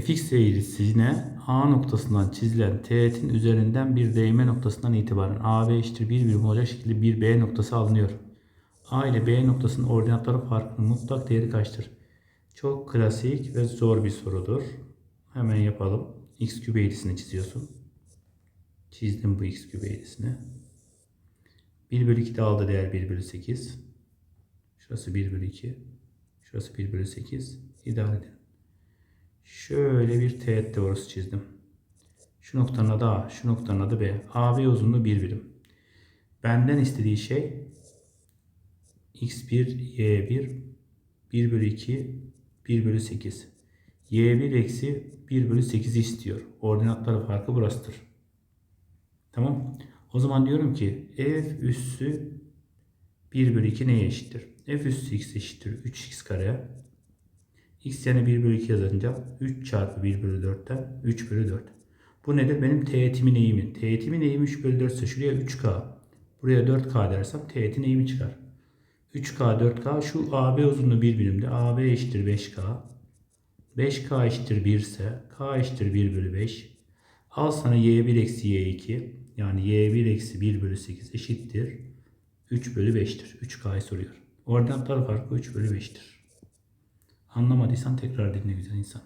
fx eğrisine A noktasından çizilen teğetin üzerinden bir değme noktasından itibaren AB eşittir 1 birim olacak şekilde bir B noktası alınıyor. A ile B noktasının ordinatları farkının mutlak değeri kaçtır? Çok klasik ve zor bir sorudur. Hemen yapalım. X küp eğrisini çiziyorsun. Çizdim bu x küp eğrisini. 1 bölü 2 de aldı değer 1 bölü 8. Şurası 1 bölü 2. Şurası 1 bölü 8. İdare edin. Şöyle bir teğet doğrusu çizdim. Şu noktanın adı A, şu noktanın adı B. AB uzunluğu 1 birim. Benden istediği şey x1, y1, 1 bölü 2, 1 bölü 8. y1 eksi 1 bölü 8'i istiyor. Ordinatları farkı burasıdır. Tamam. O zaman diyorum ki f üssü 1 bölü 2 neye eşittir? f üssü x eşittir 3x kare. X yerine 1 bölü 2 yazınca 3 çarpı 1 bölü 4'ten 3 bölü 4. Bu nedir? Benim teğetimin eğimi. Teğetimin eğimi 3 bölü 4 ise şuraya 3k. Buraya 4k dersem teğetin eğimi çıkar. 3k 4k şu AB uzunluğu 1 birimde. AB eşittir 5k. 5k eşittir 1 ise k eşittir 1 bölü 5. Al sana y1 eksi y2 yani y1 eksi 1 bölü 8 eşittir. 3 bölü 5'tir. 3k'yı soruyor. Ordinatlar farkı 3 bölü 5'tir. Anlamadıysan tekrar dinle güzel insan.